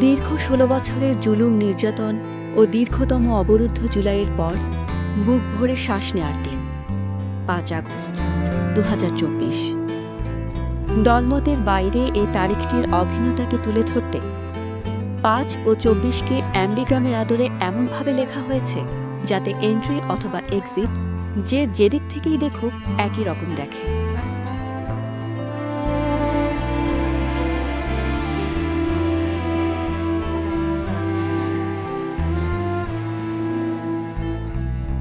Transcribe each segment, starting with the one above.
দীর্ঘ ষোলো বছরের জুলুম নির্যাতন ও দীর্ঘতম অবরুদ্ধ জুলাইয়ের পর বুক ভরে শ্বাস নেওয়ার দিন, পাঁচ আগস্ট দু হাজার চব্বিশ। দলমতের বাইরে এই তারিখটির অভিন্নতাকে তুলে ধরতে পাঁচ ও চব্বিশকে অ্যাম্বিগ্রামের আদলে এমনভাবে লেখা হয়েছে যাতে এন্ট্রি অথবা এক্সিট যে যেদিক থেকেই দেখুক একই রকম দেখে।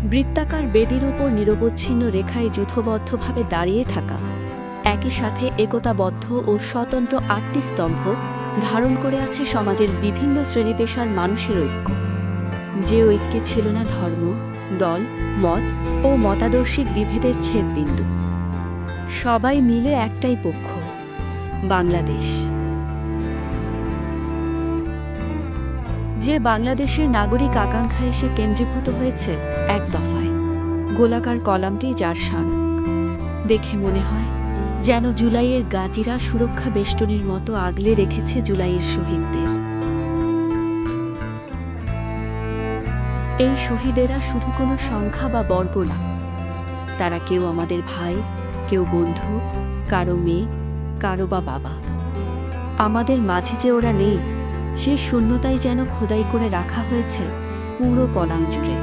বৃত্তাকার বেদির উপর নিরবচ্ছিন্ন রেখায় যুথবদ্ধভাবে দাঁড়িয়ে থাকা। একই সাথে একতাবদ্ধ ও স্বতন্ত্র আটটি স্তম্ভ ধারণ করে আছে সমাজের বিভিন্ন শ্রেণি পেশার মানুষের ঐক্য। যে ঐক্যে ছিল না ধর্ম, দল, মত ও মতাদর্শিক বিভেদের ছেদবিন্দু। সবাই মিলে একটাই পক্ষ, বাংলাদেশ। যে বাংলাদেশের নাগরিক আকাঙ্ক্ষা এসে কেন্দ্রীভূত হয়েছে এক দফায়। গোলাকার কলামটি যার স্মারক দেখে মনে হয়, যেন জুলাইয়ের গাজীরা সুরক্ষা বেষ্টনীর মতো আগলে রেখেছে জুলাইয়ের শহীদদের। এই শহীদেরা শুধু কোনো সংখ্যা বা বর্গ না, তারা কেউ আমাদের ভাই, কেউ বন্ধু, কারও মেয়ে, কারও বা বাবা। আমাদের মাঝে যে ওরা নেই সেই শূন্যতাই যেন খোদাই করে রাখা হয়েছে পুরো কলাম জুড়ে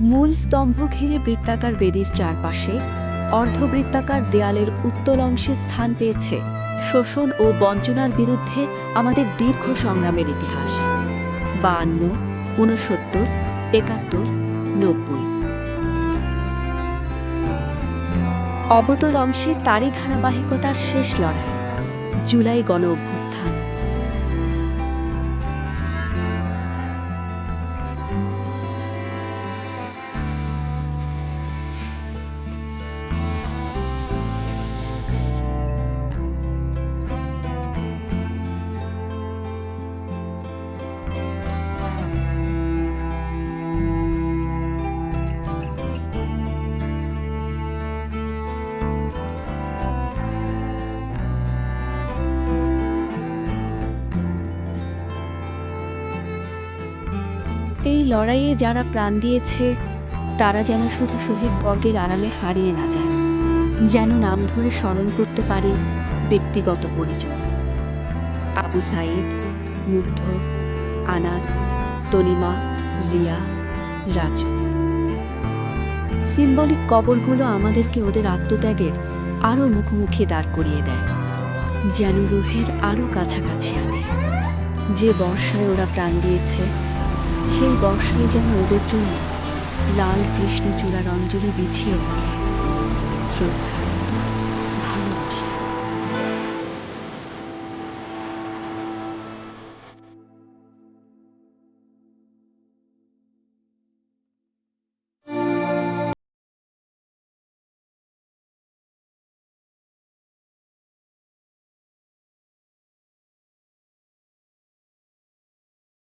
মূল স্তম্ভ ঘিরে বৃত্তাকার বেদির চারপাশে অর্ধবৃত্তাকার দেয়ালের উত্তল অংশে স্থান পেয়েছে শোষণ ও বঞ্চনার বিরুদ্ধে আমাদের দীর্ঘ সংগ্রামের ইতিহাস। বাহান্ন ঊনসত্তর, একাত্তর, নব্বই। অবতল অংশে তারই ধারাবাহিকতার শেষ লড়াই। জুলাই গণ এই লড়াইয়ে যারা প্রাণ দিয়েছে, তারা যেন শুধু শহীদ বর্গের আড়ালে হারিয়ে না যায়, যেন নাম ধরে স্মরণ করতে পারি ব্যক্তিগত পরিচয়। আবু সাইদ, মুগ্ধ, আনাস, তনিমা, রিয়া, রাজু। সিম্বলিক কবরগুলো আমাদেরকে ওদের আত্মত্যাগের আরও মুখোমুখি দাঁড় করিয়ে দেয়, যেন রুহের আরও কাছাকাছি আনে। যে বর্ষায় ওরা প্রাণ দিয়েছে সেই বর্ষায় যেন ওদের জন্য লাল কৃষ্ণচূড়ার অঞ্জলি বিছিয়ে শ্রদ্ধা।